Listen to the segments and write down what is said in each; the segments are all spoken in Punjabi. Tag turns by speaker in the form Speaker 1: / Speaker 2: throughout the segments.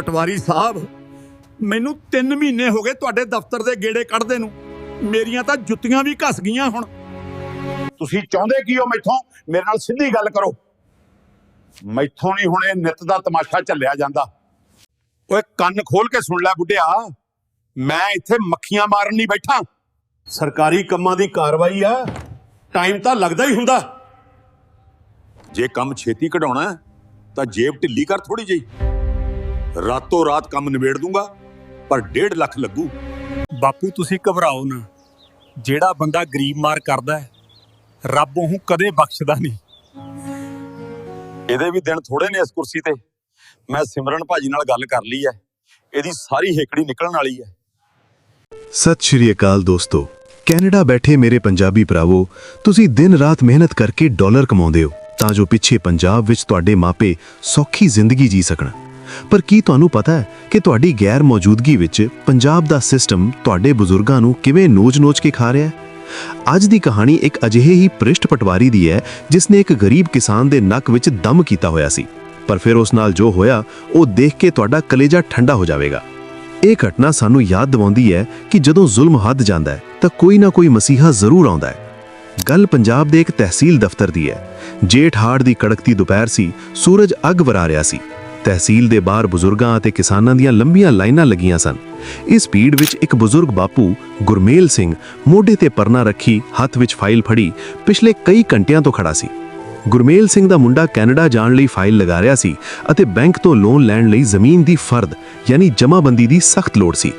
Speaker 1: ਪਟਵਾਰੀ ਸਾਹਿਬ, ਮੈਨੂੰ 3 ਮਹੀਨੇ ਹੋ ਗਏ ਤੁਹਾਡੇ ਦਫ਼ਤਰ ਦੇ ਗੇੜੇ ਕੱਢਦੇ ਨੂੰ। ਮੇਰੀਆਂ ਤਾਂ ਜੁੱਤੀਆਂ ਵੀ ਘਸ ਗਈਆਂ ਹੁਣ।
Speaker 2: ਤੁਸੀਂ ਚਾਹੁੰਦੇ ਕੀ ਹੋ ਮੈਥੋਂ? ਮੇਰੇ ਨਾਲ ਸਿੱਧੀ ਗੱਲ ਕਰੋ। ਮੈਥੋਂ ਨਹੀਂ ਹੁਣ ਇਹ ਨਿਤ ਦਾ ਤਮਾਸ਼ਾ ਚੱਲਿਆ ਜਾਂਦਾ। ਓਏ, ਕੰਨ ਖੋਲ ਕੇ ਸੁਣ ਲੈ ਬੁੱਢਿਆ। ਮੈਂ ਇੱਥੇ ਮੱਖੀਆਂ ਮਾਰਨ ਨਹੀਂ ਬੈਠਾ। ਸਰਕਾਰੀ ਕੰਮਾਂ ਦੀ ਕਾਰਵਾਈ ਆ। ਟਾਈਮ ਤਾਂ ਲੱਗਦਾ ਹੀ ਹੁੰਦਾ। ਜੇ ਕੰਮ ਛੇਤੀ ਕਢਾਉਣਾ ਤਾਂ ਜੇਬ ਢਿੱਲੀ ਕਰ ਥੋੜੀ ਜਿਹੀ। ਰਾਤੋਂ ਰਾਤ ਕੰਮ ਨਿਬੇੜ ਦੂੰਗਾ ਪਰ 1.5 ਲੱਖ ਲੱਗੂ।
Speaker 3: ਬਾਪੂ ਤੁਸੀਂ ਘਬਰਾਓ ਨਾ। ਜਿਹੜਾ ਬੰਦਾ ਗਰੀਬ ਮਾਰ ਕਰਦਾ ਹੈ ਰੱਬ ਉਹਨੂੰ ਕਦੇ ਬਖਸ਼ਦਾ ਨਹੀਂ।
Speaker 2: ਇਹਦੇ ਵੀ ਦਿਨ ਥੋੜੇ ਨੇ ਇਸ ਕੁਰਸੀ ਤੇ। ਮੈਂ ਸਿਮਰਨ ਭਾਜੀ ਨਾਲ ਗੱਲ ਕਰ ਲਈ ਹੈ। ਇਹਦੀ ਸਾਰੀ ਹੇਕੜੀ ਨਿਕਲਣ ਵਾਲੀ ਹੈ।
Speaker 4: ਸਤਿ ਸ਼੍ਰੀ ਅਕਾਲ ਦੋਸਤੋ। ਕੈਨੇਡਾ ਬੈਠੇ ਮੇਰੇ ਪੰਜਾਬੀ ਭਰਾਵੋ ਤੁਸੀਂ ਦਿਨ ਰਾਤ ਮਿਹਨਤ ਕਰਕੇ ਡਾਲਰ ਕਮਾਉਂਦੇ ਹੋ ਤਾਂ ਜੋ ਪਿੱਛੇ ਪੰਜਾਬ ਵਿੱਚ ਤੁਹਾਡੇ ਮਾਪੇ ਸੌਖੀ ਜ਼ਿੰਦਗੀ ਜੀ ਸਕਣ। ਪਰ ਕੀ ਤੁਹਾਨੂੰ ਪਤਾ ਹੈ ਕਿ ਤੁਹਾਡੀ ਗੈਰ ਮੌਜੂਦਗੀ ਵਿੱਚ ਪੰਜਾਬ ਦਾ ਸਿਸਟਮ ਤੁਹਾਡੇ ਬਜ਼ੁਰਗਾਂ ਨੂੰ ਕਿਵੇਂ ਨੋਚ-ਨੋਚ ਕੇ ਖਾ ਰਿਹਾ ਹੈ? ਅੱਜ ਦੀ ਕਹਾਣੀ ਇੱਕ ਅਜਿਹੇ ਹੀ ਪ੍ਰਿਸ਼ਟ ਪਟਵਾਰੀ ਦੀ ਹੈ, ਜਿਸ ਨੇ ਇੱਕ ਗਰੀਬ ਕਿਸਾਨ ਦੇ ਨੱਕ ਵਿੱਚ ਦਮ ਕੀਤਾ ਹੋਇਆ ਸੀ। ਪਰ ਫਿਰ ਉਸ ਨਾਲ ਜੋ ਹੋਇਆ, ਉਹ ਦੇਖ ਕੇ ਤੁਹਾਡਾ ਕਲੇਜਾ ਠੰਡਾ ਹੋ ਜਾਵੇਗਾ। ਇਹ ਘਟਨਾ ਸਾਨੂੰ ਯਾਦ ਦਿਵਾਉਂਦੀ ਹੈ ਕਿ ਜਦੋਂ ਜ਼ੁਲਮ ਹੱਦ ਜਾਂਦਾ ਹੈ, ਤਾਂ ਕੋਈ ਨਾ ਕੋਈ ਮਸੀਹਾ ਜ਼ਰੂਰ ਆਉਂਦਾ ਹੈ। ਗੱਲ ਪੰਜਾਬ ਦੇ ਇੱਕ ਤਹਿਸੀਲ ਦਫ਼ਤਰ ਦੀ ਹੈ। ਜੇਠ ਹਾੜ ਦੀ ਕੜਕਤੀ ਦੁਪਹਿਰ ਸੀ, ਸੂਰਜ ਅੱਗ ਵਰਾ ਰਿਹਾ ਸੀ। ਤਹਿਸੀਲ ਦੇ ਬਾਹਰ ਬਜ਼ੁਰਗਾਂ ਅਤੇ ਕਿਸਾਨਾਂ ਦੀਆਂ ਲੰਬੀਆਂ ਲਾਈਨਾਂ ਲੱਗੀਆਂ ਸਨ। ਇਸ ਭੀੜ ਵਿੱਚ ਇੱਕ ਬਜ਼ੁਰਗ ਬਾਪੂ, ਗੁਰਮੇਲ ਸਿੰਘ, ਮੋਢੇ ਤੇ ਪਰਨਾ ਰੱਖੀ ਹੱਥ ਵਿੱਚ ਫਾਈਲ ਫੜੀ, ਪਿਛਲੇ ਕਈ ਘੰਟਿਆਂ ਤੋਂ ਖੜਾ ਸੀ। ਗੁਰਮੇਲ ਸਿੰਘ ਦਾ ਮੁੰਡਾ ਕੈਨੇਡਾ ਜਾਣ ਲਈ ਫਾਈਲ ਲਗਾ ਰਿਹਾ ਸੀ ਅਤੇ ਬੈਂਕ ਤੋਂ ਲੋਨ ਲੈਣ ਲਈ ਜ਼ਮੀਨ ਦੀ ਫਰਦ, ਯਾਨੀ ਜਮ੍ਹਾਂਬੰਦੀ ਦੀ ਸਖਤ ਲੋੜ ਸੀ।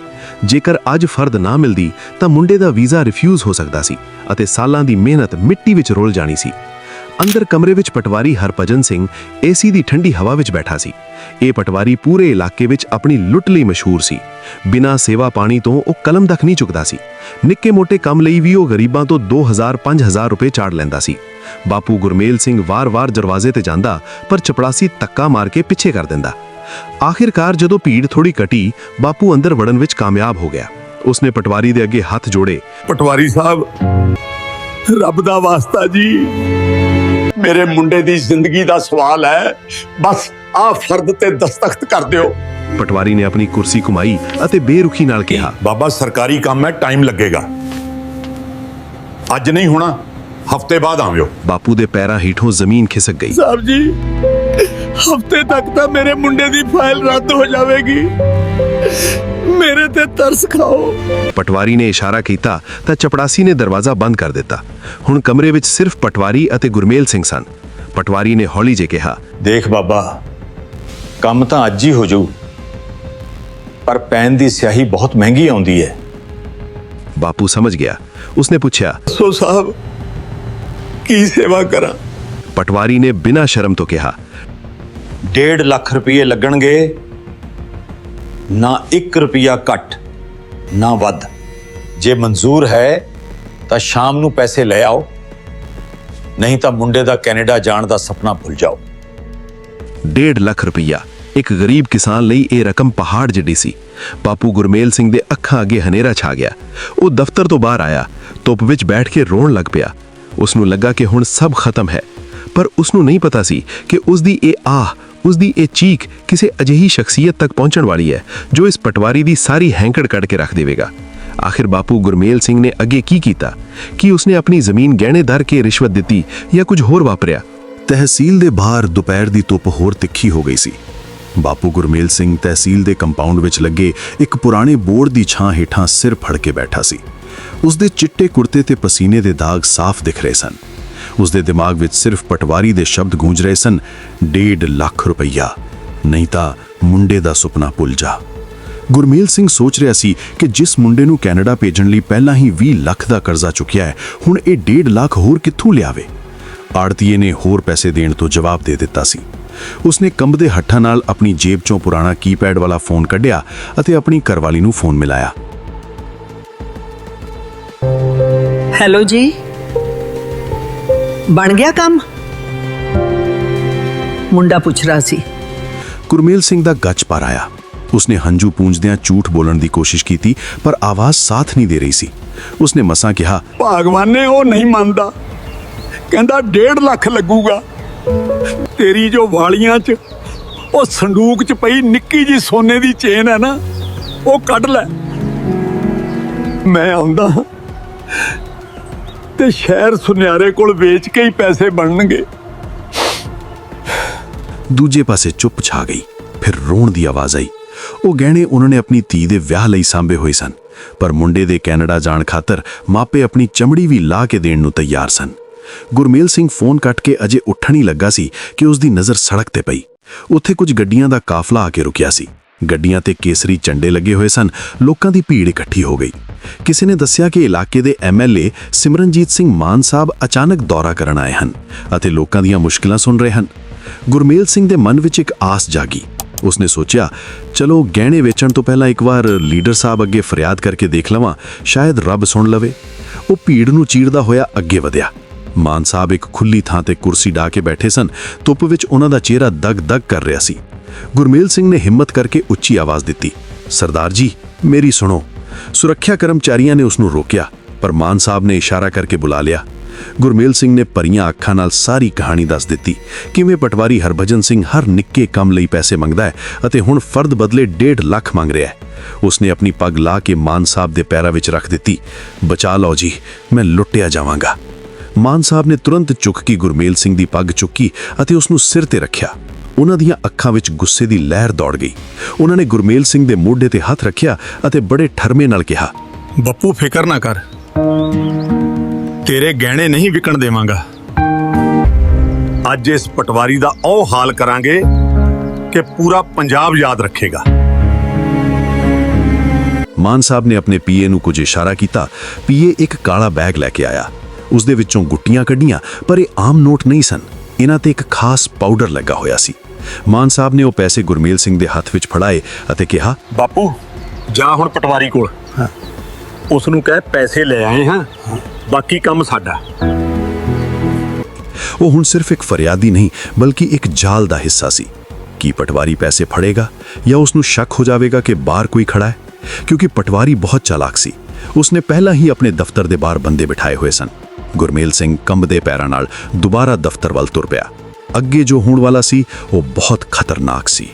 Speaker 4: ਜੇਕਰ ਅੱਜ ਫਰਦ ਨਾ ਮਿਲਦੀ, ਤਾਂ ਮੁੰਡੇ ਦਾ ਵੀਜ਼ਾ ਰਿਫਿਊਜ਼ ਹੋ ਸਕਦਾ ਸੀ ਅਤੇ ਸਾਲਾਂ ਦੀ ਮਿਹਨਤ ਮਿੱਟੀ ਵਿੱਚ ਰੋਲ ਜਾਣੀ ਸੀ। ਅੰਦਰ ਕਮਰੇ ਵਿੱਚ ਪਟਵਾਰੀ ਹਰਭਜਨ ਸਿੰਘ ਏਸੀ ਦੀ ਠੰਡੀ ਹਵਾ ਵਿੱਚ ਬੈਠਾ ਸੀ। ਇਹ ਪਟਵਾਰੀ ਪੂਰੇ ਇਲਾਕੇ ਵਿੱਚ ਆਪਣੀ ਲੁੱਟ ਲਈ ਮਸ਼ਹੂਰ ਸੀ। ਬਿਨਾਂ ਸੇਵਾ ਪਾਣੀ ਤੋਂ ਉਹ ਕਲਮ ਤੱਕ ਨਹੀਂ ਚੁੱਕਦਾ ਸੀ। ਨਿੱਕੇ-ਮੋਟੇ ਕੰਮ ਲਈ ਵੀ ਉਹ ਗਰੀਬਾਂ ਤੋਂ 2000-5000 ਰੁਪਏ ਚਾੜ ਲੈਂਦਾ ਸੀ। ਬਾਪੂ ਗੁਰਮੇਲ ਸਿੰਘ ਵਾਰ-ਵਾਰ ਦਰਵਾਜ਼ੇ ਤੇ ਜਾਂਦਾ, ਪਰ ਚਪੜਾਸੀ ਤੱਕਾ ਮਾਰ ਕੇ ਪਿੱਛੇ ਕਰ ਦਿੰਦਾ। ਆਖਿਰਕਾਰ ਜਦੋਂ ਭੀੜ ਥੋੜੀ ਘਟੀ, ਬਾਪੂ ਅੰਦਰ ਵੜਨ ਵਿੱਚ ਕਾਮਯਾਬ ਹੋ ਗਿਆ। ਉਸਨੇ ਪਟਵਾਰੀ ਦੇ ਅੱਗੇ ਹੱਥ ਜੋੜੇ।
Speaker 1: ਪਟਵਾਰੀ ਸਾਹਿਬ, ਰੱਬ ਦਾ ਵਾਸਤਾ ਜੀ।
Speaker 2: ਮੇਰੇ ਮੁੰਡੇ ਦੀ ਜ਼ਿੰਦਗੀ ਦਾ ਸਵਾਲ ਹੈ। ਬਸ ਆਹ ਫਰਦ ਤੇ ਦਸਤਖਤ ਕਰ ਦਿਓ।
Speaker 4: ਪਟਵਾਰੀ ਨੇ ਆਪਣੀ ਕੁਰਸੀ ਘੁਮਾਈ ਅਤੇ ਬੇਰੁਖੀ ਨਾਲ ਕਿਹਾ।
Speaker 2: ਬਾਬਾ ਸਰਕਾਰੀ ਕੰਮ ਹੈ ਟਾਈਮ ਲੱਗੇਗਾ। ਅੱਜ ਨਹੀਂ ਹੋਣਾ ਹਫ਼ਤੇ ਬਾਅਦ ਆਵਿਓ।
Speaker 4: ਬਾਪੂ ਦੇ ਪੈਰਾਂ ਹੇਠੋਂ ਜ਼ਮੀਨ ਖਿਸਕ ਗਈ।
Speaker 1: ਸਾਹਿਬ ਜੀ ਹਫ਼ਤੇ ਤੱਕ ਤਾਂ ਮੇਰੇ ਮੁੰਡੇ ਦੀ ਫਾਈਲ ਰੱਦ ਹੋ ਜਾਵੇਗੀ। ਮੇਰੇ ਤੇ ਤਰਸ ਖਾਓ।
Speaker 4: ਪਟਵਾਰੀ ਨੇ ਇਸ਼ਾਰਾ ਕੀਤਾ ਤਾਂ ਚਪੜਾਸੀ ਨੇ ਦਰਵਾਜ਼ਾ ਬੰਦ ਕਰ ਦਿੱਤਾ। ਹੁਣ ਕਮਰੇ ਵਿੱਚ ਸਿਰਫ ਪਟਵਾਰੀ ਅਤੇ ਗੁਰਮੇਲ ਸਿੰਘ ਸਨ। ਪਟਵਾਰੀ ਨੇ ਹੌਲੀ ਜਿਹੇ ਕਿਹਾ
Speaker 5: ਦੇਖ ਬਾਬਾ ਕੰਮ ਤਾਂ ਅੱਜ ਹੀ ਹੋ ਜਾਊ ਪਰ ਪੈਨ ਦੀ ਸਿਆਹੀ ਬਹੁਤ ਮਹਿੰਗੀ ਆਉਂਦੀ ਹੈ।
Speaker 4: ਬਾਪੂ ਸਮਝ ਗਿਆ। ਉਸਨੇ ਪੁੱਛਿਆ
Speaker 1: ਸੋ ਸਾਹਿਬ ਕੀ ਸੇਵਾ ਕਰਾਂ?
Speaker 4: ਪਟਵਾਰੀ ਨੇ ਬਿਨਾਂ ਸ਼ਰਮ ਤੋਂ ਕਿਹਾ
Speaker 5: 1.5 ਲੱਖ ਰੁਪਏ ਲੱਗਣਗੇ ਨਾ 1 ਰੁਪਿਆ ਘੱਟ, ਨਾ ਵੱਧ। ਜੇ ਮਨਜ਼ੂਰ ਹੈ, ਤਾਂ ਸ਼ਾਮ ਨੂੰ ਪੈਸੇ ਲੈ ਆਓ। ਨਹੀਂ ਤਾਂ ਮੁੰਡੇ ਦਾ ਕੈਨੇਡਾ ਜਾਣ ਦਾ ਸੁਪਨਾ ਭੁੱਲ ਜਾਓ।
Speaker 4: 1.5 ਲੱਖ ਰੁਪਈਆ। ਇੱਕ ਗਰੀਬ ਕਿਸਾਨ ਲਈ ਇਹ ਰਕਮ ਪਹਾੜ ਜਿੱਡੀ ਸੀ। ਬਾਪੂ ਗੁਰਮੇਲ ਸਿੰਘ ਦੇ ਅੱਖਾਂ ਅੱਗੇ ਹਨੇਰਾ ਛਾ ਗਿਆ। ਉਹ ਦਫ਼ਤਰ ਤੋਂ ਬਾਹਰ ਆਇਆ। ਧੁੱਪ ਵਿੱਚ ਬੈਠ ਕੇ ਰੋਣ ਲੱਗ ਪਿਆ। ਉਸ ਨੂੰ ਲੱਗਾ ਕਿ ਹੁਣ ਸਭ ਖਤਮ ਹੈ। ਪਰ ਉਸ ਨੂੰ ਨਹੀਂ ਪਤਾ ਸੀ ਕਿ ਉਸ ਦੀ ਇਹ ਆਹ ਉਸ ਦੀ ਇਹ ਚੀਖ ਕਿਸੇ ਅਜਿਹੀ ਸ਼ਖਸੀਅਤ ਤੱਕ ਪਹੁੰਚਣ ਵਾਲੀ ਹੈ, ਜੋ ਇਸ ਪਟਵਾਰੀ ਦੀ ਸਾਰੀ ਹੈਂਕੜ ਕੱਢ ਕੇ ਰੱਖ ਦੇਵੇਗਾ। ਆਖਿਰ ਬਾਪੂ ਗੁਰਮੇਲ ਸਿੰਘ ਨੇ ਅੱਗੇ ਕੀ ਕੀਤਾ? ਕਿ ਉਸਨੇ ਆਪਣੀ ਜ਼ਮੀਨ ਗਹਿਣੇ ਧਰ ਕੇ ਰਿਸ਼ਵਤ ਦਿੱਤੀ ਜਾਂ ਕੁਝ ਹੋਰ ਵਾਪਰਿਆ? ਤਹਿਸੀਲ ਦੇ ਬਾਹਰ ਦੁਪਹਿਰ ਦੀ ਧੁੱਪ ਹੋਰ ਤਿੱਖੀ ਹੋ ਗਈ ਸੀ। ਬਾਪੂ ਗੁਰਮੇਲ ਸਿੰਘ ਤਹਿਸੀਲ ਦੇ ਕੰਪਾਊਂਡ ਵਿੱਚ ਲੱਗੇ ਇੱਕ ਪੁਰਾਣੇ ਬੋਰਡ ਦੀ ਛਾਂ ਹੇਠਾਂ ਸਿਰ ਫੜ ਕੇ ਬੈਠਾ ਸੀ। ਉਸ ਦੇ ਚਿੱਟੇ ਕੁੜਤੇ ਤੇ ਪਸੀਨੇ ਦੇ ਦਾਗ ਸਾਫ਼ ਦਿਖ ਰਹੇ ਸਨ। ਉਸ ਦੇ ਦਿਮਾਗ ਵਿੱਚ ਸਿਰਫ ਪਟਵਾਰੀ ਦੇ ਸ਼ਬਦ ਗੂੰਜ ਰਹੇ ਸਨ 1.5 ਲੱਖ ਰੁਪਈਆ। ਨਹੀਂ ਤਾਂ ਮੁੰਡੇ ਦਾ ਸੁਪਨਾ ਭੁੱਲ ਜਾ। ਗੁਰਮੇਲ ਸਿੰਘ ਸੋਚ ਰਿਹਾ ਸੀ ਕਿ ਜਿਸ ਮੁੰਡੇ ਨੂੰ ਕੈਨੇਡਾ ਭੇਜਣ ਲਈ ਪਹਿਲਾਂ ਹੀ 20 ਲੱਖ ਦਾ ਕਰਜ਼ਾ ਚੁੱਕਿਆ ਹੈ, ਹੁਣ ਇਹ 1.5 ਲੱਖ ਹੋਰ ਕਿੱਥੋਂ ਲਿਆਵੇ? ਆੜਤੀਏ ਨੇ ਹੋਰ ਪੈਸੇ ਦੇਣ ਤੋਂ ਜਵਾਬ ਦੇ ਦਿੱਤਾ ਸੀ। ਉਸਨੇ ਕੰਬਦੇ ਹੱਠਾਂ ਨਾਲ ਆਪਣੀ ਜੇਬ ਚੋਂ ਪੁਰਾਣਾ ਕੀਪੈਡ ਵਾਲਾ ਫੋਨ ਕੱਢਿਆ ਅਤੇ ਆਪਣੀ ਘਰਵਾਲੀ ਨੂੰ ਫੋਨ ਮਿਲਾਇਆ।
Speaker 6: ਹੈਲੋ ਜੀ। ਬਣ ਗਿਆ ਕੰਮ? ਮੁੰਡਾ ਪੁੱਛ ਰਿਹਾ ਸੀ।
Speaker 4: ਗੁਰਮੇਲ ਸਿੰਘ ਦਾ ਗੱਜ ਪਰ ਆਇਆ। ਉਸਨੇ ਹੰਝੂ ਪੂੰਝਦਿਆਂ ਝੂਠ ਬੋਲਣ ਦੀ ਕੋਸ਼ਿਸ਼ ਕੀਤੀ ਪਰ ਆਵਾਜ਼ ਸਾਥ ਨਹੀਂ ਦੇ ਰਹੀ ਸੀ। ਉਸਨੇ ਮਸਾਂ ਕਿਹਾ
Speaker 1: ਭਾਗਵਾਨੇ ਉਹ ਨਹੀਂ ਮੰਨਦਾ। ਕਹਿੰਦਾ 1.5 ਲੱਖ ਲੱਗੂਗਾ। ਤੇਰੀ ਜੋ ਵਾਲੀਆਂ 'ਚ
Speaker 3: ਉਹ ਸੰਦੂਕ 'ਚ ਪਈ ਨਿੱਕੀ ਜੀ ਸੋਨੇ ਦੀ ਚੇਨ ਹੈ ਨਾ ਉਹ ਕੱਢ ਲੈ। ਮੈਂ ਆਉਂਦਾ ਹਾਂ। ਤੇ ਸ਼ਹਿਰ ਸੁਨਿਆਰੇ ਕੋਲ ਵੇਚ ਕੇ ਹੀ ਪੈਸੇ ਬਣਨਗੇ।
Speaker 4: ਦੂਜੇ ਪਾਸੇ ਚੁੱਪ ਛਾ ਗਈ। ਫਿਰ ਰੋਣ ਦੀ ਆਵਾਜ਼ ਆਈ। ਉਹ ਗਹਿਣੇ ਉਹਨਾਂ ਨੇ ਆਪਣੀ ਧੀ ਦੇ ਵਿਆਹ ਲਈ ਸਾਂਭੇ ਹੋਏ ਸਨ। ਪਰ ਮੁੰਡੇ ਦੇ ਕੈਨੇਡਾ ਜਾਣ ਖਾਤਰ ਮਾਪੇ ਆਪਣੀ ਚਮੜੀ ਵੀ ਲਾ ਕੇ ਦੇਣ ਨੂੰ ਤਿਆਰ ਸਨ। ਗੁਰਮੇਲ ਸਿੰਘ ਫੋਨ ਕੱਟ ਕੇ ਅਜੇ ਉੱਠਣ ਹੀ ਲੱਗਾ ਸੀ ਕਿ ਉਸ ਦੀ ਨਜ਼ਰ ਸੜਕ ਤੇ ਪਈ। ਉੱਥੇ ਕੁਝ ਗੱਡੀਆਂ ਦਾ ਕਾਫਲਾ ਆ ਕੇ ਰੁਕਿਆ ਸੀ। ਗੱਡੀਆਂ ਤੇ ਕੇਸਰੀ ਝੰਡੇ ਲੱਗੇ ਹੋਏ ਸਨ। ਲੋਕਾਂ ਦੀ ਭੀੜ ਇਕੱਠੀ ਹੋ ਗਈ। ਕਿਸੇ ਨੇ ਦੱਸਿਆ ਕਿ ਇਲਾਕੇ ਦੇ ਐਮਐਲਏ ਸਿਮਰਨਜੀਤ ਸਿੰਘ ਮਾਨ ਸਾਹਿਬ ਅਚਾਨਕ ਦੌਰਾ ਕਰਨ ਆਏ ਹਨ ਅਤੇ ਲੋਕਾਂ ਦੀਆਂ ਮੁਸ਼ਕਲਾਂ ਸੁਣ ਰਹੇ ਹਨ। ਗੁਰਮੇਲ ਸਿੰਘ ਦੇ ਮਨ ਵਿੱਚ ਇੱਕ ਆਸ ਜਾਗੀ। ਉਸਨੇ ਸੋਚਿਆ, ਚਲੋ, ਗਹਿਣੇ ਵੇਚਣ ਤੋਂ ਪਹਿਲਾਂ ਇੱਕ ਵਾਰ ਲੀਡਰ ਸਾਹਿਬ ਅੱਗੇ ਫਰਿਆਦ ਕਰਕੇ ਦੇਖ ਲਵਾਂ, ਸ਼ਾਇਦ ਰੱਬ ਸੁਣ ਲਵੇ। ਉਹ ਭੀੜ ਨੂੰ ਚੀਰਦਾ ਹੋਇਆ ਅੱਗੇ ਵਧਿਆ। ਮਾਨ ਸਾਹਿਬ ਇੱਕ ਖੁੱਲੀ ਥਾਂ ਤੇ ਕੁਰਸੀ ਢਾ ਕੇ ਬੈਠੇ ਸਨ। ਧੁੱਪ ਵਿੱਚ ਉਹਨਾਂ ਦਾ ਚਿਹਰਾ ਦਗ-ਦਗ ਕਰ ਰਿਹਾ ਸੀ। ਗੁਰਮੇਲ ਸਿੰਘ ਨੇ ਹਿੰਮਤ ਕਰਕੇ ਉੱਚੀ ਆਵਾਜ਼ ਦਿੱਤੀ, ਸਰਦਾਰ ਜੀ, ਮੇਰੀ ਸੁਣੋ। ਸੁਰੱਖਿਆ ਕਰਮਚਾਰੀਆਂ ਨੇ ਉਸ ਨੂੰ ਰੋਕਿਆ, ਪਰ ਮਾਨ ਸਾਹਿਬ ਨੇ ਇਸ਼ਾਰਾ ਕਰਕੇ ਬੁਲਾ ਲਿਆ। ਗੁਰਮੇਲ ਸਿੰਘ ਨੇ ਭਰੀਆਂ ਅੱਖਾਂ ਨਾਲ ਸਾਰੀ ਕਹਾਣੀ ਦੱਸ ਦਿੱਤੀ, ਕਿਵੇਂ ਪਟਵਾਰੀ ਹਰਭਜਨ ਸਿੰਘ ਹਰ ਨਿੱਕੇ ਕੰਮ ਲਈ ਪੈਸੇ ਮੰਗਦਾ ਹੈ ਅਤੇ ਹੁਣ ਫਰਦ ਬਦਲੇ 1.5 ਲੱਖ ਮੰਗ ਰਿਹਾ ਹੈ। ਉਸਨੇ ਆਪਣੀ ਪੱਗ ਲਾ ਕੇ ਮਾਨ ਸਾਹਿਬ ਦੇ ਪੈਰਾਂ ਵਿੱਚ ਰੱਖ ਦਿੱਤੀ, ਬਚਾ ਲਓ ਜੀ, ਮੈਂ ਲੁੱਟਿਆ ਜਾਵਾਂਗਾ। ਮਾਨ ਸਾਹਿਬ ਨੇ ਤੁਰੰਤ ਚੁੱਕ ਕੇ ਗੁਰਮੇਲ ਸਿੰਘ ਦੀ ਪੱਗ ਚੁੱਕੀ ਅਤੇ ਉਸ ਨੂੰ ਸਿਰ ਤੇ ਰੱਖਿਆ। ਉਹਨਾਂ ਦੀਆਂ ਅੱਖਾਂ ਵਿੱਚ ਗੁੱਸੇ ਦੀ ਲਹਿਰ ਦੌੜ ਗਈ। ਉਹਨਾਂ ਨੇ ਗੁਰਮੇਲ ਸਿੰਘ ਦੇ ਮੋਢੇ ਤੇ ਹੱਥ ਰੱਖਿਆ ਅਤੇ ਬੜੇ ਠਰਮੇ ਨਾਲ ਕਿਹਾ
Speaker 3: ਬੱਪੂ ਫਿਕਰ ਨਾ ਕਰ। ਤੇਰੇ ਗਹਿਣੇ ਨਹੀਂ ਵਿਕਣ ਦੇਵਾਂਗਾ। ਅੱਜ ਇਸ ਪਟਵਾਰੀ ਦਾ ਉਹ ਹਾਲ ਕਰਾਂਗੇ ਕਿ ਪੂਰਾ ਪੰਜਾਬ ਯਾਦ ਰੱਖੇਗਾ।
Speaker 4: ਮਾਨ ਸਾਹਿਬ ਨੇ ਆਪਣੇ ਪੀਏ ਨੂੰ ਕੁਝ ਇਸ਼ਾਰਾ ਕੀਤਾ। ਪੀਏ ਇੱਕ ਕਾਲਾ ਬੈਗ ਲੈ ਕੇ ਆਇਆ। ਉਸ ਦੇ ਵਿੱਚੋਂ ਗੁੱਟੀਆਂ ਕੱਢੀਆਂ ਪਰ ਇਹ ਆਮ ਨੋਟ ਨਹੀਂ ਸਨ। ਇਹਨਾਂ ਤੇ ਇੱਕ ਖਾਸ ਪਾਊਡਰ ਲੱਗਾ ਹੋਇਆ ਸੀ। ਮਾਨ ਸਾਹਿਬ ਨੇ ਉਹ ਪੈਸੇ ਗੁਰਮੇਲ ਸਿੰਘ ਦੇ ਹੱਥ ਵਿੱਚ ਫੜਾਏ ਅਤੇ ਕਿਹਾ
Speaker 3: ਬਾਪੂ ਜਾ ਹੁਣ ਪਟਵਾਰੀ ਕੋਲ। ਉਸ ਨੂੰ ਕਹਿ ਪੈਸੇ ਲੈ ਆਏ ਹਾਂ। ਬਾਕੀ ਕੰਮ ਸਾਡਾ।
Speaker 4: ਉਹ ਹੁਣ ਸਿਰਫ ਇੱਕ ਫਰਿਆਦੀ ਨਹੀਂ ਬਲਕਿ ਇੱਕ ਜਾਲ ਦਾ ਹਿੱਸਾ ਸੀ। ਕੀ ਪਟਵਾਰੀ ਪੈਸੇ ਫੜੇਗਾ ਜਾਂ ਉਸ ਨੂੰ ਸ਼ੱਕ ਹੋ ਜਾਵੇਗਾ ਕਿ ਬਾਹਰ ਕੋਈ ਖੜਾ ਹੈ? ਕਿਉਂਕਿ ਪਟਵਾਰੀ ਬਹੁਤ ਚਾਲਾਕ ਸੀ। ਉਸਨੇ ਪਹਿਲਾਂ ਹੀ ਆਪਣੇ ਦਫ਼ਤਰ ਦੇ ਬਾਹਰ ਬੰਦੇ ਬਿਠਾਏ ਹੋਏ ਸਨ। ਗੁਰਮੇਲ ਸਿੰਘ ਕੰਬਦੇ ਪੈਰਾਂ ਨਾਲ ਦੁਬਾਰਾ ਦਫ਼ਤਰ ਵੱਲ ਤੁਰ ਪਿਆ। ਅੱਗੇ ਜੋ ਹੋਣ ਵਾਲਾ ਸੀ, ਉਹ ਬਹੁਤ ਖਤਰਨਾਕ ਸੀ।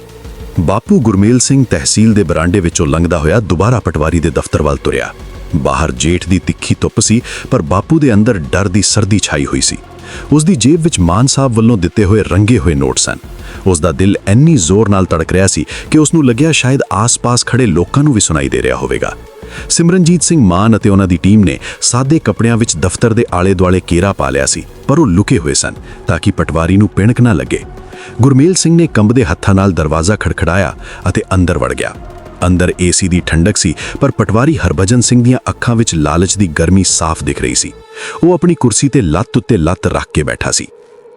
Speaker 4: ਬਾਪੂ ਗੁਰਮੇਲ ਸਿੰਘ ਤਹਿਸੀਲ ਦੇ ਬਰਾਂਡੇ ਵਿੱਚੋਂ ਲੰਘਦਾ ਹੋਇਆ ਦੁਬਾਰਾ ਪਟਵਾਰੀ ਦੇ ਦਫ਼ਤਰ ਵੱਲ ਤੁਰਿਆ। ਬਾਹਰ ਜੇਠ ਦੀ ਤਿੱਖੀ ਧੁੱਪ ਸੀ, ਪਰ ਬਾਪੂ ਦੇ ਅੰਦਰ ਡਰ ਦੀ ਸਰਦੀ ਛਾਈ ਹੋਈ ਸੀ। ਉਸ ਦੀ ਜੇਬ ਵਿੱਚ ਮਾਨ ਸਾਹਿਬ ਵੱਲੋਂ ਦਿੱਤੇ ਹੋਏ ਰੰਗੇ ਹੋਏ ਨੋਟ ਸਨ। ਉਸ ਦਾ ਦਿਲ ਇੰਨੀ ਜ਼ੋਰ ਨਾਲ ਤੜਕ ਰਿਹਾ ਸੀ ਕਿ ਉਸ ਨੂੰ ਲੱਗਿਆ ਸ਼ਾਇਦ ਆਸ-ਪਾਸ ਖੜੇ ਲੋਕਾਂ ਨੂੰ ਵੀ ਸੁਣਾਈ ਦੇ ਰਿਹਾ ਹੋਵੇਗਾ। ਸਿਮਰਨਜੀਤ ਸਿੰਘ ਮਾਨ ਅਤੇ ਉਹਨਾਂ ਦੀ ਟੀਮ ਨੇ ਸਾਦੇ ਕੱਪੜਿਆਂ ਵਿੱਚ ਦਫ਼ਤਰ ਦੇ ਆਲੇ-ਦੁਆਲੇ ਕੇਰਾ ਪਾ ਲਿਆ ਸੀ, ਪਰ ਉਹ ਲੁਕੇ ਹੋਏ ਸਨ ਤਾਂ ਕਿ ਪਟਵਾਰੀ ਨੂੰ ਪਿਣਕ ਨਾ ਲੱਗੇ। ਗੁਰਮੇਲ ਸਿੰਘ ਨੇ ਕੰਬਦੇ ਹੱਥਾਂ ਨਾਲ ਦਰਵਾਜ਼ਾ ਖੜਖੜਾਇਆ ਅਤੇ ਅੰਦਰ ਵੜ ਗਿਆ। ਅੰਦਰ ਏਸੀ ਦੀ ਠੰਡਕ ਸੀ, ਪਰ ਪਟਵਾਰੀ ਹਰਭਜਨ ਸਿੰਘ ਦੀਆਂ ਅੱਖਾਂ ਵਿੱਚ ਲਾਲਚ ਦੀ ਗਰਮੀ ਸਾਫ਼ ਦਿਖ ਰਹੀ ਸੀ। ਉਹ ਆਪਣੀ ਕੁਰਸੀ ਤੇ ਲੱਤ ਉੱਤੇ ਲੱਤ ਰੱਖ ਕੇ ਬੈਠਾ ਸੀ।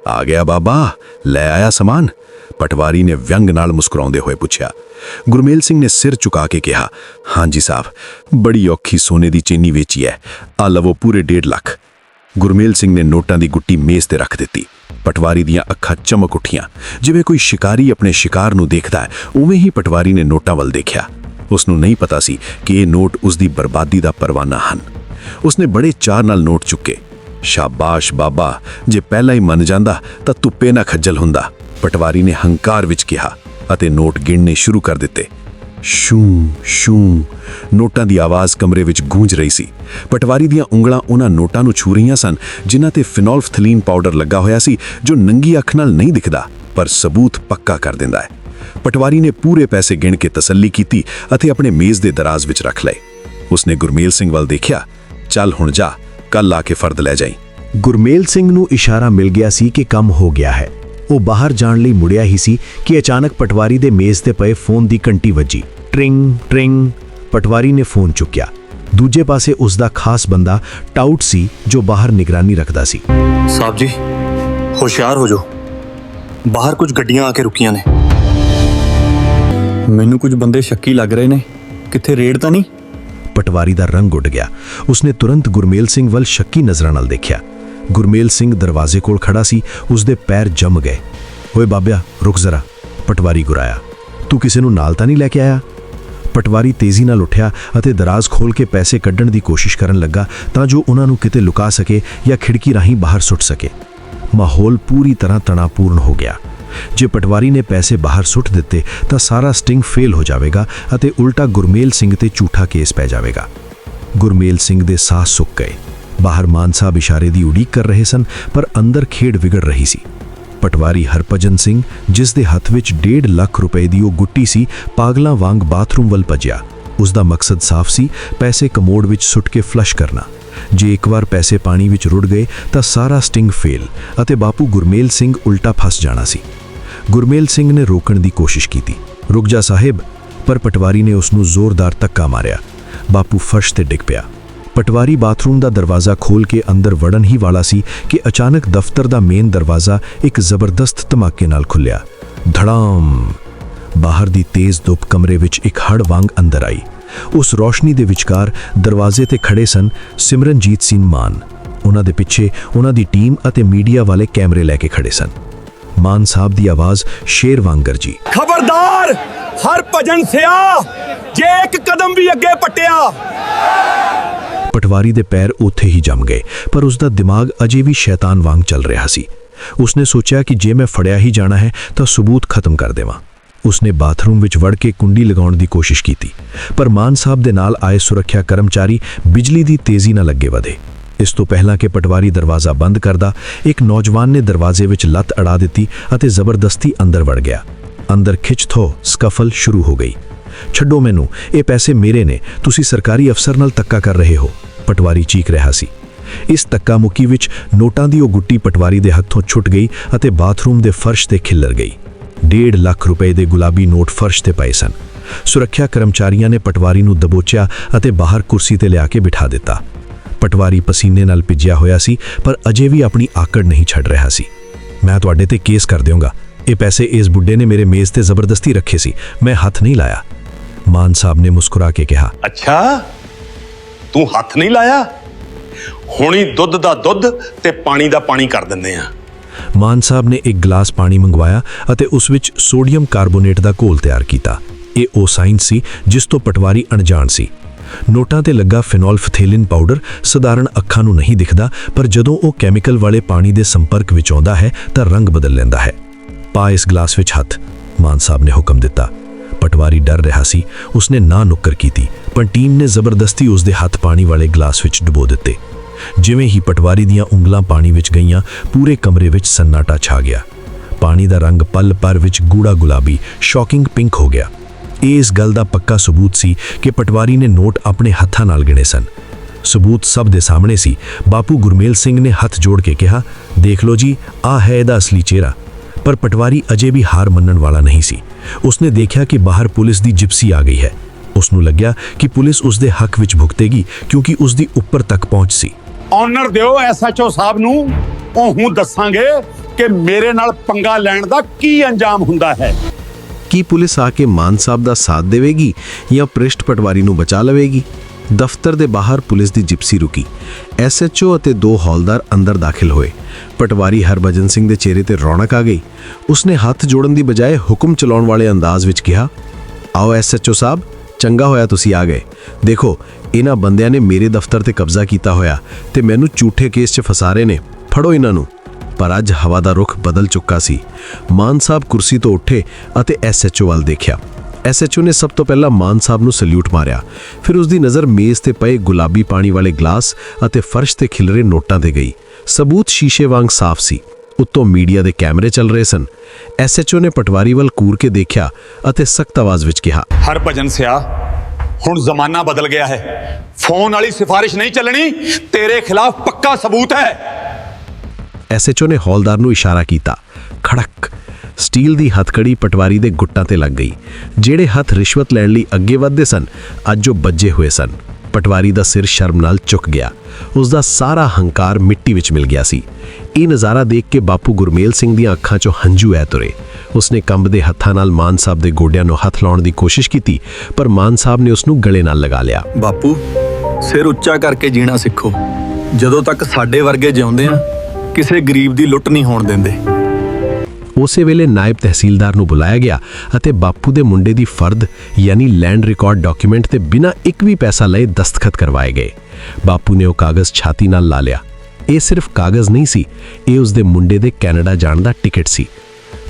Speaker 4: ਆ ਗਿਆ ਬਾਬਾ, ਲੈ ਆਇਆ ਸਮਾਨ। ਪਟਵਾਰੀ ਨੇ ਵਿਅੰਗ ਨਾਲ ਮੁਸਕਰਾਉਂਦੇ ਹੋਏ ਪੁੱਛਿਆ। ਗੁਰਮੇਲ ਸਿੰਘ ਨੇ ਸਿਰ ਝੁਕਾ ਕੇ ਕਿਹਾ ਹਾਂਜੀ ਸਾਹਿਬ ਬੜੀ ਔਖੀ ਸੋਨੇ ਦੀ ਚੀਨੀ ਵੇਚੀ ਹੈ ਆ ਲਵੋ ਪੂਰੇ 1.5 ਲੱਖ। ਗੁਰਮੇਲ ਸਿੰਘ ਨੇ ਨੋਟਾਂ ਦੀ ਗੁੱਟੀ ਮੇਜ਼ ਤੇ ਰੱਖ ਦਿੱਤੀ। ਪਟਵਾਰੀ ਦੀਆਂ ਅੱਖਾਂ ਚਮਕ ਉੱਠੀਆਂ। ਜਿਵੇਂ ਕੋਈ ਸ਼ਿਕਾਰੀ ਆਪਣੇ ਸ਼ਿਕਾਰ ਨੂੰ ਦੇਖਦਾ ਹੈ ਉਵੇਂ ਹੀ ਪਟਵਾਰੀ ਨੇ ਨੋਟਾਂ ਵੱਲ ਦੇਖਿਆ। ਉਸ ਨੂੰ ਨਹੀਂ ਪਤਾ ਸੀ ਕਿ ਇਹ ਨੋਟ ਉਸ ਦੀ ਬਰਬਾਦੀ ਦਾ ਪਰਵਾਨਾ ਹਨ। ਉਸਨੇ ਬੜੇ ਚਾਰ ਨਾਲ ਨੋਟ ਚੁੱਕੇ। ਸ਼ਾਬਾਸ਼ ਬਾਬਾ, ਜੇ ਪਹਿਲਾਂ ਹੀ ਮੰਨ ਜਾਂਦਾ ਤਾਂ ਧੁੱਪੇ ਨਾ ਖੱਜਲ ਹੁੰਦਾ। ਪਟਵਾਰੀ ਨੇ ਹੰਕਾਰ ਵਿੱਚ ਕਿਹਾ ਅਤੇ ਨੋਟ ਗਿਣਨੇ ਸ਼ੁਰੂ ਕਰ ਦਿੱਤੇ। ਸ਼ੂ ਸ਼ੂ ਨੋਟਾਂ ਦੀ ਆਵਾਜ਼ ਕਮਰੇ ਵਿੱਚ ਗੂੰਜ ਰਹੀ ਸੀ। ਪਟਵਾਰੀ ਦੀਆਂ ਉਂਗਲਾਂ ਉਹਨਾਂ ਨੋਟਾਂ ਨੂੰ ਛੂ ਰਹੀਆਂ ਸਨ, ਜਿਨ੍ਹਾਂ ਤੇ ਫਿਨੋਲਫਥਲੀਨ ਪਾਊਡਰ ਲੱਗਾ ਹੋਇਆ ਸੀ, ਜੋ ਨੰਗੀ ਅੱਖ ਨਾਲ ਨਹੀਂ ਦਿਖਦਾ, ਪਰ ਸਬੂਤ ਪੱਕਾ ਕਰ ਦਿੰਦਾ ਹੈ। ਪਟਵਾਰੀ ਨੇ ਪੂਰੇ ਪੈਸੇ ਗਿਣ ਕੇ ਤਸੱਲੀ ਕੀਤੀ ਅਤੇ ਆਪਣੇ ਮੇਜ਼ ਦੇ ਦਰਾਜ਼ ਵਿੱਚ ਰੱਖ ਲਏ। ਉਸਨੇ ਗੁਰਮੇਲ ਸਿੰਘ ਵੱਲ ਦੇਖਿਆ, ਚੱਲ ਹੁਣ ਜਾ। ਕੱਲ ਆ ਕੇ ਫਰਦ ਲੈ ਜਾਈ।
Speaker 7: ਗੁਰਮੇਲ ਸਿੰਘ ਨੂੰ ਇਸ਼ਾਰਾ ਮਿਲ ਗਿਆ ਸੀ ਕਿ ਕੰਮ ਹੋ ਗਿਆ ਹੈ। ਉਹ ਬਾਹਰ ਜਾਣ ਲਈ ਮੁੜਿਆ ਹੀ ਸੀ ਕਿ ਅਚਾਨਕ ਪਟਵਾਰੀ ਦੇ ਮੇਜ਼ ਤੇ ਪਏ ਫੋਨ ਦੀ ਘੰਟੀ ਵੱਜੀ। ਟ੍ਰਿੰਗ ਟ੍ਰਿੰਗ। ਪਟਵਾਰੀ ਨੇ ਫੋਨ ਚੁੱਕਿਆ। ਦੂਜੇ ਪਾਸੇ ਉਸ ਦਾ ਖਾਸ ਬੰਦਾ ਟਾਊਟ ਸੀ ਜੋ ਬਾਹਰ ਨਿਗਰਾਨੀ ਰੱਖਦਾ ਸੀ।
Speaker 8: ਸਾਹਿਬ ਜੀ ਹੁਸ਼ਿਆਰ ਹੋ ਜਾਓ। ਬਾਹਰ ਕੁਝ ਗੱਡੀਆਂ ਆ ਕੇ ਰੁਕੀਆਂ ਨੇ। ਮੈਨੂੰ ਕੁਝ ਬੰਦੇ ਸ਼ੱਕੀ ਲੱਗ ਰਹੇ ਨੇ। ਕਿੱਥੇ ਰੇਡ ਤਾਂ ਨਹੀਂ?
Speaker 7: ਪਟਵਾਰੀ ਦਾ ਰੰਗ ਉੱਡ ਗਿਆ। ਉਸਨੇ ਤੁਰੰਤ ਗੁਰਮੇਲ ਸਿੰਘ ਵੱਲ ਸ਼ੱਕੀ ਨਜ਼ਰਾਂ ਨਾਲ ਦੇਖਿਆ। ਗੁਰਮੇਲ ਸਿੰਘ ਦਰਵਾਜ਼ੇ ਕੋਲ ਖੜਾ ਸੀ, ਉਸਦੇ ਪੈਰ ਜੰਮ ਗਏ। ਓਏ ਬਾਬਿਆ, ਰੁਕ ਜ਼ਰਾ, ਪਟਵਾਰੀ ਗੁਰਾਇਆ। ਤੂੰ ਕਿਸੇ ਨੂੰ ਨਾਲ ਤਾਂ ਨਹੀਂ ਲੈ ਕੇ ਆਇਆ? ਪਟਵਾਰੀ ਤੇਜ਼ੀ ਨਾਲ ਉੱਠਿਆ ਅਤੇ ਦਰਾਜ਼ ਖੋਲ ਕੇ ਪੈਸੇ ਕੱਢਣ ਦੀ ਕੋਸ਼ਿਸ਼ ਕਰਨ ਲੱਗਾ ਤਾਂ ਜੋ ਉਹਨਾਂ ਨੂੰ ਕਿਤੇ ਲੁਕਾ ਸਕੇ ਜਾਂ ਖਿੜਕੀ ਰਾਹੀਂ ਬਾਹਰ ਸੁੱਟ ਸਕੇ। ਮਾਹੌਲ ਪੂਰੀ ਤਰ੍ਹਾਂ ਤਣਾਪੂਰਨ ਹੋ ਗਿਆ।
Speaker 4: ਜੇ ਪਟਵਾਰੀ ਨੇ ਪੈਸੇ ਬਾਹਰ ਸੁੱਟ ਦਿੱਤੇ ਤਾਂ ਸਾਰਾ ਸਟਿੰਗ ਫੇਲ ਹੋ ਜਾਵੇਗਾ ਅਤੇ ਉਲਟਾ ਗੁਰਮੇਲ ਸਿੰਘ ਤੇ ਝੂਠਾ ਕੇਸ ਪੈ ਜਾਵੇਗਾ। ਗੁਰਮੇਲ ਸਿੰਘ ਦੇ ਸਾਹ ਸੁੱਕ ਗਏ। ਬਾਹਰ ਮਾਨ ਸਾਹਿਬ ਇਸ਼ਾਰੇ ਦੀ ਉਡੀਕ ਕਰ ਰਹੇ ਸਨ, ਪਰ ਅੰਦਰ ਖੇਡ ਵਿਗੜ ਰਹੀ ਸੀ। ਪਟਵਾਰੀ ਹਰਭਜਨ ਸਿੰਘ, ਜਿਸ ਦੇ ਹੱਥ ਵਿੱਚ 1.5 ਲੱਖ ਰੁਪਏ ਦੀ ਉਹ ਗੁੱਟੀ ਸੀ, ਪਾਗਲਾਂ ਵਾਂਗ ਬਾਥਰੂਮ ਵੱਲ ਭੱਜਿਆ। ਉਸ ਦਾ ਮਕਸਦ ਸਾਫ਼ ਸੀ, ਪੈਸੇ ਕਮੋੜ ਵਿੱਚ ਸੁੱਟ ਕੇ ਫਲਸ਼ ਕਰਨਾ। ਜੇ ਇੱਕ ਵਾਰ ਪੈਸੇ ਪਾਣੀ ਵਿੱਚ ਰੁੜ ਗਏ ਤਾਂ ਸਾਰਾ ਸਟਿੰਗ ਫੇਲ ਅਤੇ ਬਾਪੂ ਗੁਰਮੇਲ ਸਿੰਘ ਉਲਟਾ ਫਸ ਜਾਣਾ ਸੀ। ਗੁਰਮੇਲ ਸਿੰਘ ਨੇ ਰੋਕਣ ਦੀ ਕੋਸ਼ਿਸ਼ ਕੀਤੀ। ਰੁਕ ਜਾ ਸਾਹਿਬ, ਪਰ ਪਟਵਾਰੀ ਨੇ ਉਸ ਨੂੰ ਜ਼ੋਰਦਾਰ ਧੱਕਾ ਮਾਰਿਆ। ਬਾਪੂ ਫਰਸ਼ ਤੇ ਡਿੱਗ ਪਿਆ। ਪਟਵਾਰੀ ਬਾਥਰੂਮ ਦਾ ਦਰਵਾਜ਼ਾ ਖੋਲ ਕੇ ਅੰਦਰ ਵੜਨ ਹੀ ਵਾਲਾ ਸੀ ਕਿ ਅਚਾਨਕ ਦਫ਼ਤਰ ਦਾ ਮੇਨ ਦਰਵਾਜ਼ਾ ਇੱਕ ਜ਼ਬਰਦਸਤ ਧਮਾਕੇ ਨਾਲ ਖੁੱਲਿਆ ਧੜਾਮ! ਬਾਹਰ ਦੀ ਤੇਜ਼ ਧੁੱਪ ਕਮਰੇ ਵਿੱਚ ਇੱਕ ਹੜ ਵਾਂਗ ਅੰਦਰ ਆਈ। ਉਸ ਰੋਸ਼ਨੀ ਦੇ ਵਿਚਕਾਰ ਦਰਵਾਜ਼ੇ ਤੇ ਖੜੇ ਸਨ ਸਿਮਰਨਜੀਤ ਸਿੰਘ ਮਾਨ। ਉਹਨਾਂ ਦੇ ਪਿੱਛੇ ਉਹਨਾਂ ਦੀ ਟੀਮ ਅਤੇ ਮੀਡੀਆ ਵਾਲੇ ਕੈਮਰੇ ਲੈ ਕੇ ਖੜੇ ਸਨ। ਮਾਨ ਸਾਹਿਬ ਦੀ ਆਵਾਜ਼ ਸ਼ੇਰ ਵਾਂਗ ਗਰਜੀ
Speaker 9: ਖਬਰਦਾਰ ਹਰ ਭਜਨ ਸਿਆ ਜੇ ਇੱਕ ਕਦਮ ਵੀ ਅੱਗੇ ਪਟਿਆ।
Speaker 4: ਪਟਵਾਰੀ ਦੇ ਪੈਰ ਉੱਥੇ ਹੀ ਜੰਮ ਗਏ ਪਰ ਉਸ ਦਾ ਦਿਮਾਗ ਅਜੇ ਵੀ ਸ਼ੈਤਾਨ ਵਾਂਗ ਚੱਲ ਰਿਹਾ ਸੀ। ਉਸਨੇ ਸੋਚਿਆ ਕਿ ਜੇ ਮੈਂ ਫੜਿਆ ਹੀ ਜਾਣਾ ਹੈ ਤਾਂ ਸਬੂਤ ਖਤਮ ਕਰ ਦੇਵਾਂ। ਉਸਨੇ ਬਾਥਰੂਮ ਵਿੱਚ ਵੜ ਕੇ ਕੁੰਡੀ ਲਗਾਉਣ ਦੀ ਕੋਸ਼ਿਸ਼ ਕੀਤੀ ਪਰ ਮਾਨ ਸਾਹਿਬ ਦੇ ਨਾਲ ਆਏ ਸੁਰੱਖਿਆ ਕਰਮਚਾਰੀ ਬਿਜਲੀ ਦੀ ਤੇਜ਼ੀ ਨਾਲ ਅੱਗੇ ਵਧੇ। ਇਸ ਤੋਂ ਪਹਿਲਾਂ ਕਿ ਪਟਵਾਰੀ ਦਰਵਾਜ਼ਾ ਬੰਦ ਕਰਦਾ, ਇੱਕ ਨੌਜਵਾਨ ਨੇ ਦਰਵਾਜ਼ੇ ਵਿੱਚ ਲੱਤ ਅੜਾ ਦਿੱਤੀ ਅਤੇ ਜ਼ਬਰਦਸਤੀ ਅੰਦਰ ਵੜ ਗਿਆ। ਅੰਦਰ ਖਿੱਚਥੋ ਸਕਫਲ ਸ਼ੁਰੂ ਹੋ ਗਈ। ਛੱਡੋ ਮੈਨੂੰ, ਇਹ ਪੈਸੇ ਮੇਰੇ ਨੇ, ਤੁਸੀਂ ਸਰਕਾਰੀ ਅਫਸਰ ਨਾਲ ਤੱਕਾ ਕਰ ਰਹੇ ਹੋ, ਪਟਵਾਰੀ ਚੀਕ ਰਿਹਾ ਸੀ। ਇਸ ਤੱਕਾ ਮੁੱਕੀ ਵਿੱਚ ਨੋਟਾਂ ਦੀ ਉਹ ਗੁੱਟੀ ਪਟਵਾਰੀ ਦੇ ਹੱਥੋਂ ਛੁੱਟ ਗਈ ਅਤੇ ਬਾਥਰੂਮ ਦੇ ਫਰਸ਼ ਤੇ ਖਿੱਲਰ ਗਈ। 1.5 ਲੱਖ ਰੁਪਏ ਦੇ ਗੁਲਾਬੀ ਨੋਟ ਫਰਸ਼ ਤੇ ਪਏ ਸਨ। ਸੁਰੱਖਿਆ ਕਰਮਚਾਰੀਆਂ ਨੇ ਪਟਵਾਰੀ ਨੂੰ ਦਬੋਚਿਆ ਅਤੇ ਬਾਹਰ ਕੁਰਸੀ ਤੇ ਲਿਆ ਕੇ ਬਿਠਾ ਦਿੱਤਾ। ਪਟਵਾਰੀ ਪਸੀਨੇ ਨਾਲ ਭਿੱਜਿਆ ਹੋਇਆ ਸੀ ਪਰ ਅਜੇ ਵੀ ਆਪਣੀ ਆਕੜ ਨਹੀਂ ਛੱਡ ਰਿਹਾ ਸੀ। ਮੈਂ ਤੁਹਾਡੇ ਤੇ ਕੇਸ ਕਰ ਦਿਆਂਗਾ ਇਹ ਪੈਸੇ ਇਸ ਬੁੱਢੇ ਨੇ ਮੇਰੇ ਮੇਜ਼ ਤੇ ਜ਼ਬਰਦਸਤੀ ਰੱਖੇ ਸੀ। ਮੈਂ ਹੱਥ ਨਹੀਂ ਲਾਇਆ। ਮਾਨ ਸਾਹਿਬ ਨੇ ਮੁਸਕਰਾ ਕੇ ਕਿਹਾ
Speaker 2: ਅੱਛਾ? ਤੂੰ ਹੱਥ ਨਹੀਂ ਲਾਇਆ? ਹੁਣੀ ਦੁੱਧ ਦਾ ਦੁੱਧ ਤੇ ਪਾਣੀ ਦਾ ਪਾਣੀ ਕਰ ਦਿੰਦੇ ਆ।
Speaker 4: ਮਾਨ ਸਾਹਿਬ ਨੇ ਇੱਕ ਗਲਾਸ ਪਾਣੀ ਮੰਗਵਾਇਆ ਅਤੇ ਉਸ ਵਿੱਚ ਸੋਡੀਅਮ ਕਾਰਬੋਨੇਟ ਦਾ ਘੋਲ ਤਿਆਰ ਕੀਤਾ। ਇਹ ਉਹ ਸਾਇੰਸ ਸੀ ਜਿਸ ਤੋਂ ਪਟਵਾਰੀ ਅਣਜਾਣ ਸੀ। ਨੋਟਾਂ ਤੇ ਲੱਗਾ ਫਿਨੋਲਫਥੇਲਿਨ ਪਾਊਡਰ ਸਧਾਰਨ ਅੱਖਾਂ ਨੂੰ ਨਹੀਂ ਦਿਖਦਾ, ਪਰ ਜਦੋਂ ਉਹ ਕੈਮੀਕਲ ਵਾਲੇ ਪਾਣੀ ਦੇ ਸੰਪਰਕ ਵਿੱਚ ਆਉਂਦਾ ਹੈ, ਤਾਂ ਰੰਗ ਬਦਲ ਲੈਂਦਾ ਹੈ। ਪਾ ਇਸ ਗਲਾਸ ਵਿੱਚ ਹੱਥ, ਮਾਨ ਸਾਹਿਬ ਨੇ ਹੁਕਮ ਦਿੱਤਾ। ਪਟਵਾਰੀ ਡਰ ਰਿਹਾ ਸੀ, ਉਸਨੇ ਨਾ ਨੁੱਕਰ ਕੀਤੀ। ਪਰ ਟੀਮ ਨੇ ਜ਼ਬਰਦਸਤੀ ਉਸਦੇ ਹੱਥ ਪਾਣੀ ਵਾਲੇ ਗਲਾਸ ਵਿੱਚ ਡੁਬੋ ਦਿੱਤੇ। ਜਿਵੇਂ ਹੀ ਪਟਵਾਰੀ ਦੀਆਂ ਉਂਗਲਾਂ ਪਾਣੀ ਵਿੱਚ ਗਈਆਂ, ਪੂਰੇ ਕਮਰੇ ਵਿੱਚ ਸੰਨਾਟਾ ਛਾ ਗਿਆ। ਪਾਣੀ ਦਾ ਰੰਗ ਪਲ ਪਰ ਵਿੱਚ ਗੂੜਾ ਗੁਲਾਬੀ, ਸ਼ੌਕਿੰਗ ਪਿੰਕ ਹੋ ਗਿਆ। ਇਹ ਇਸ ਗੱਲ ਦਾ ਪੱਕਾ ਸਬੂਤ ਸੀ ਕਿ ਪਟਵਾਰੀ ਨੇ ਨੋਟ ਆਪਣੇ ਹੱਥਾਂ ਨਾਲ ਗਿਣੇ ਸਨ। ਸਬੂਤ ਸਭ ਦੇ ਸਾਹਮਣੇ ਸੀ। ਬਾਪੂ ਗੁਰਮੇਲ ਸਿੰਘ ਨੇ ਹੱਥ ਜੋੜ ਕੇ ਕਿਹਾ, ਦੇਖ ਲਓ ਜੀ ਆ ਹੈ ਇਹਦਾ ਅਸਲੀ ਚਿਹਰਾ। ਪਰ ਪਟਵਾਰੀ ਅਜੇ ਵੀ ਹਾਰ ਮੰਨਣ ਵਾਲਾ ਨਹੀਂ ਸੀ। ਉਸਨੇ ਦੇਖਿਆ ਕਿ ਬਾਹਰ ਪੁਲਿਸ ਦੀ ਜਿਪਸੀ ਆ ਗਈ ਹੈ। ਉਸ ਨੂੰ ਲੱਗਿਆ ਕਿ ਪੁਲਿਸ ਉਸ ਦੇ ਹੱਕ ਵਿੱਚ ਭੁਗਤੇਗੀ, ਕਿਉਂਕਿ ਉਸ ਦੀ ਉੱਪਰ ਤੱਕ ਪਹੁੰਚ ਸੀ।
Speaker 10: ਆਨਰ ਦਿਓ ਐਸਐਚਓ ਸਾਹਿਬ ਨੂੰ। ਉਹ ਹੁਣ ਦੱਸਾਂਗੇ ਕਿ ਮੇਰੇ ਨਾਲ ਪੰਗਾ ਲੈਣ ਦਾ ਕੀ ਅੰਜਾਮ ਹੁੰਦਾ ਹੈ।
Speaker 11: ਕੀ ਪੁਲਿਸ ਆ ਕੇ ਮਾਨ ਸਾਹਿਬ ਦਾ ਸਾਥ ਦੇਵੇਗੀ ਜਾਂ ਪ੍ਰਿਸ਼ਟ ਪਟਵਾਰੀ ਨੂੰ ਬਚਾ ਲਵੇਗੀ? ਦਫ਼ਤਰ ਦੇ ਬਾਹਰ ਪੁਲਿਸ ਦੀ ਜਿਪਸੀ ਰੁਕੀ। ਐਸਐਚਓ ਅਤੇ ਦੋ ਹੌਲਦਾਰ ਅੰਦਰ ਦਾਖਲ ਹੋਏ। ਪਟਵਾਰੀ ਹਰਭਜਨ ਸਿੰਘ ਦੇ ਚਿਹਰੇ ਤੇ ਰੌਣਕ ਆ ਗਈ। ਉਸਨੇ ਹੱਥ ਜੋੜਨ ਦੀ ਬਜਾਏ ਹੁਕਮ ਚਲਾਉਣ ਵਾਲੇ ਅੰਦਾਜ਼ ਵਿੱਚ ਕਿਹਾ, ਆਓ ਐਸਐਚਓ ਸਾਹਿਬ, ਚੰਗਾ ਹੋਇਆ ਤੁਸੀਂ ਆ ਗਏ। ਦੇਖੋ, ਇਹਨਾਂ ਬੰਦਿਆਂ ਨੇ ਮੇਰੇ ਦਫ਼ਤਰ ਤੇ ਕਬਜ਼ਾ ਕੀਤਾ ਹੋਇਆ ਤੇ ਮੈਨੂੰ ਝੂਠੇ ਕੇਸ 'ਚ ਫਸਾ ਰਹੇ ਨੇ। ਫੜੋ ਇਹਨਾਂ ਨੂੰ। ਪਰ ਅੱਜ ਹਵਾ ਦਾ ਰੁਖ ਬਦਲ ਚੁੱਕਾ ਸੀ। ਮਾਨ ਸਾਹਿਬ ਕੁਰਸੀ ਤੋਂ ਉੱਠੇ ਅਤੇ ਐਸਐਚਓ ਵੱਲ ਦੇਖਿਆ। ਐਸਐਚਓ ਨੇ ਸਭ ਤੋਂ ਪਹਿਲਾਂ ਮਾਨ ਸਾਹਿਬ ਨੂੰ ਸਲੂਟ ਮਾਰਿਆ। ਫਿਰ ਉਸ ਦੀ ਨਜ਼ਰ ਮੇਜ਼ ਤੇ ਪਏ ਗੁਲਾਬੀ ਪਾਣੀ ਵਾਲੇ ਗਲਾਸ ਅਤੇ ਫਰਸ਼ ਤੇ ਖਿਲਰੇ ਨੋਟਾਂ ਤੇ ਗਈ। ਸਬੂਤ ਸ਼ੀਸ਼ੇ ਵਾਂਗ ਸਾਫ਼ ਸੀ। ਉੱਤੋਂ ਮੀਡੀਆ ਦੇ ਕੈਮਰੇ ਚੱਲ ਰਹੇ ਸਨ। ਐਸਐਚਓ ਨੇ ਪਟਵਾਰੀ ਵੱਲ ਕੂਰ ਕੇ ਦੇਖਿਆ ਅਤੇ ਸਖਤ ਆਵਾਜ਼ ਵਿੱਚ ਕਿਹਾ
Speaker 2: ਹਰਭਜਨ ਸਿਆ, ਹੁਣ ਜ਼ਮਾਨਾ ਬਦਲ ਗਿਆ ਹੈ। ਫੋਨ ਵਾਲੀ ਸਿਫਾਰਿਸ਼ ਨਹੀਂ ਚੱਲਣੀ, ਤੇਰੇ ਖਿਲਾਫ ਪੱਕਾ ਸਬੂਤ ਹੈ।
Speaker 4: ਐਸਐਚਓ ਨੇ ਹੌਲਦਾਰ ਨੂੰ ਇਸ਼ਾਰਾ ਕੀਤਾ। ਖੜਕ। ਸਟੀਲ ਦੀ ਹੱਥਕੜੀ ਪਟਵਾਰੀ ਦੇ ਗੁੱਟਾਂ ਤੇ ਲੱਗ ਗਈ। ਜਿਹੜੇ ਹੱਥ ਰਿਸ਼ਵਤ ਲੈਣ ਲਈ ਅੱਗੇ ਵਧਦੇ ਸਨ, ਅੱਜ ਉਹ ਵੱਜੇ ਹੋਏ ਸਨ। ਪਟਵਾਰੀ ਦਾ ਸਿਰ ਸ਼ਰਮ ਨਾਲ ਝੁਕ ਗਿਆ। ਉਸ ਦਾ ਸਾਰਾ ਹੰਕਾਰ ਮਿੱਟੀ ਵਿੱਚ ਮਿਲ ਗਿਆ ਸੀ। ਇਹ ਨਜ਼ਾਰਾ ਦੇਖ ਕੇ ਬਾਪੂ ਗੁਰਮੇਲ ਸਿੰਘ ਦੀਆਂ ਅੱਖਾਂ 'ਚੋਂ ਹੰਝੂ ਐ ਤੁਰੇ। ਉਸਨੇ ਕੰਬਦੇ ਹੱਥਾਂ ਨਾਲ ਮਾਨ ਸਾਹਿਬ ਦੇ ਗੋਡਿਆਂ ਨੂੰ ਹੱਥ ਲਾਉਣ ਦੀ ਕੋਸ਼ਿਸ਼ ਕੀਤੀ, ਪਰ ਮਾਨ ਸਾਹਿਬ ਨੇ ਉਸ ਨੂੰ ਗਲੇ ਨਾਲ ਲਗਾ ਲਿਆ।
Speaker 8: ਬਾਪੂ, ਸਿਰ ਉੱਚਾ ਕਰਕੇ ਜੀਣਾ ਸਿੱਖੋ। ਜਦੋਂ ਤੱਕ ਸਾਡੇ ਵਰਗੇ ਜਿਉਂਦੇ ਆ ਕਿਸੇ ਗਰੀਬ ਦੀ ਲੁੱਟ ਨਹੀਂ ਹੋਣ ਦਿੰਦੇ।
Speaker 4: ਉਸੇ ਵੇਲੇ ਨਾਇਬ ਤਹਿਸੀਲਦਾਰ ਨੂੰ ਬੁਲਾਇਆ ਗਿਆ ਅਤੇ ਬਾਪੂ ਦੇ ਮੁੰਡੇ ਦੀ ਫਰਦ, ਯਾਨੀ ਲੈਂਡ ਰਿਕਾਰਡ ਡਾਕੂਮੈਂਟ ਤੇ ਬਿਨਾਂ ਇੱਕ ਵੀ ਪੈਸਾ ਲਏ ਦਸਤਖਤ ਕਰਵਾਏ ਗਏ। ਬਾਪੂ ਨੇ ਉਹ ਕਾਗਜ਼ ਛਾਤੀ ਨਾਲ ਲਾ ਲਿਆ। ਇਹ ਸਿਰਫ ਕਾਗਜ਼ ਨਹੀਂ ਸੀ, ਇਹ ਉਸਦੇ ਮੁੰਡੇ ਦੇ ਕੈਨੇਡਾ ਜਾਣ ਦਾ ਟਿਕਟ ਸੀ।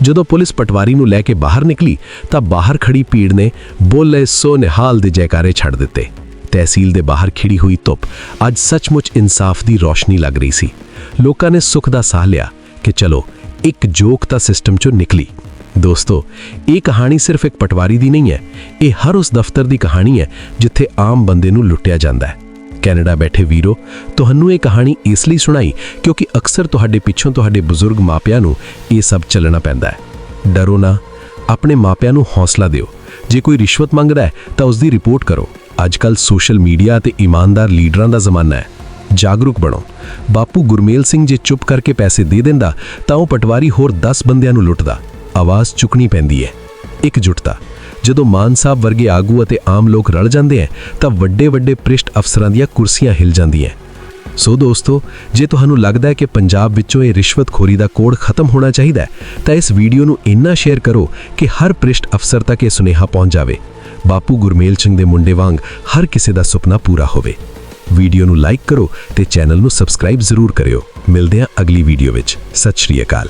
Speaker 4: ਜਦੋਂ ਪੁਲਿਸ ਪਟਵਾਰੀ ਨੂੰ ਲੈ ਕੇ ਬਾਹਰ ਨਿਕਲੀ ਤਾਂ ਬਾਹਰ ਖੜੀ ਭੀੜ ਨੇ ਬੋਲੇ ਸੋ ਨਿਹਾਲ ਦੇ ਜੈਕਾਰੇ ਛੱਡ ਦਿੱਤੇ। ਤਹਿਸੀਲ ਦੇ ਬਾਹਰ ਖਿੜੀ ਹੋਈ ਧੁੱਪ ਅੱਜ ਸੱਚਮੁੱਚ ਇਨਸਾਫ ਦੀ ਰੋਸ਼ਨੀ ਲੱਗ ਰਹੀ ਸੀ। ਲੋਕਾਂ ਨੇ ਸੁੱਖ ਦਾ ਸਾਹ ਲਿਆ ਕਿ ਚਲੋ, ਇੱਕ ਜੋਕ ਤਾਂ ਸਿਸਟਮ ਚੋਂ ਨਿਕਲੀ। ਦੋਸਤੋ, ਇਹ ਕਹਾਣੀ ਸਿਰਫ ਇੱਕ ਪਟਵਾਰੀ ਦੀ ਨਹੀਂ ਹੈ, ਇਹ ਹਰ ਉਸ ਦਫ਼ਤਰ ਦੀ ਕਹਾਣੀ ਹੈ ਜਿੱਥੇ ਆਮ ਬੰਦੇ ਨੂੰ ਲੁੱਟਿਆ ਜਾਂਦਾ ਹੈ। ਕੈਨੇਡਾ ਬੈਠੇ ਵੀਰੋ, ਤੁਹਾਨੂੰ ਇਹ ਕਹਾਣੀ ਇਸ ਲਈ ਸੁਣਾਈ ਕਿਉਂਕਿ ਅਕਸਰ ਤੁਹਾਡੇ ਪਿੱਛੋਂ ਤੁਹਾਡੇ ਬਜ਼ੁਰਗ ਮਾਪਿਆਂ ਨੂੰ ਇਹ ਸਭ ਚੱਲਣਾ ਪੈਂਦਾ ਹੈ। ਡਰੋ ਨਾ, ਆਪਣੇ ਮਾਪਿਆਂ ਨੂੰ ਹੌਸਲਾ ਦਿਓ। ਜੇ ਕੋਈ ਰਿਸ਼ਵਤ ਮੰਗਦਾ ਹੈ ਤਾਂ ਉਸ ਦੀ ਰਿਪੋਰਟ ਕਰੋ। ਅੱਜਕੱਲ ਸੋਸ਼ਲ ਮੀਡੀਆ ਤੇ ਇਮਾਨਦਾਰ ਲੀਡਰਾਂ ਦਾ ਜ਼ਮਾਨਾ ਹੈ। ਜਾਗਰੂਕ ਬਣੋ। ਬਾਪੂ ਗੁਰਮੇਲ ਸਿੰਘ ਜੇ ਚੁੱਪ ਕਰਕੇ ਪੈਸੇ ਦੇ ਦਿੰਦਾ, ਤਾਂ ਉਹ ਪਟਵਾਰੀ ਹੋਰ 10 ਬੰਦਿਆਂ ਨੂੰ ਲੁੱਟਦਾ। ਆਵਾਜ਼ ਚੁੱਕਣੀ ਪੈਂਦੀ ਹੈ। ਇਕਜੁੱਟਤਾ ਜਦੋਂ ਮਾਨ ਸਾਹਿਬ ਵਰਗੇ ਆਗੂ ਅਤੇ ਆਮ ਲੋਕ ਰਲ ਜਾਂਦੇ ਹੈ, ਤਾਂ ਵੱਡੇ ਵੱਡੇ ਪ੍ਰਿਸ਼ਟ ਅਫਸਰਾਂ ਦੀਆਂ ਕੁਰਸੀਆਂ ਹਿਲ ਜਾਂਦੀਆਂ ਸੋ ਦੋਸਤੋ, ਜੇ ਤੁਹਾਨੂੰ ਲੱਗਦਾ ਹੈ ਕਿ ਪੰਜਾਬ ਵਿੱਚੋਂ ਇਹ ਰਿਸ਼ਵਤਖੋਰੀ ਦਾ ਕੋਡ ਖਤਮ ਹੋਣਾ ਚਾਹੀਦਾ ਹੈ, ਤਾਂ ਇਸ ਵੀਡੀਓ ਨੂੰ ਇੰਨਾ ਸ਼ੇਅਰ ਕਰੋ ਕਿ ਹਰ ਪ੍ਰਿਸ਼ਟ ਅਫਸਰ ਤੱਕ ਇਹ ਸੁਨੇਹਾ ਪਹੁੰਚ ਜਾਵੇ। ਬਾਪੂ ਗੁਰਮੇਲ ਸਿੰਘ ਦੇ ਮੁੰਡੇ ਵਾਂਗ ਹਰ ਕਿਸੇ ਦਾ ਸੁਪਨਾ ਪੂਰਾ ਹੋਵੇ। ਵੀਡੀਓ ਨੂੰ ਲਾਈਕ ਕਰੋ ਤੇ ਚੈਨਲ ਨੂੰ ਸਬਸਕ੍ਰਾਈਬ ਜ਼ਰੂਰ ਕਰਿਓ। ਮਿਲਦੇ ਹਾਂ ਅਗਲੀ ਵੀਡੀਓ ਵਿੱਚ। ਸਤਿ ਸ਼੍ਰੀ ਅਕਾਲ।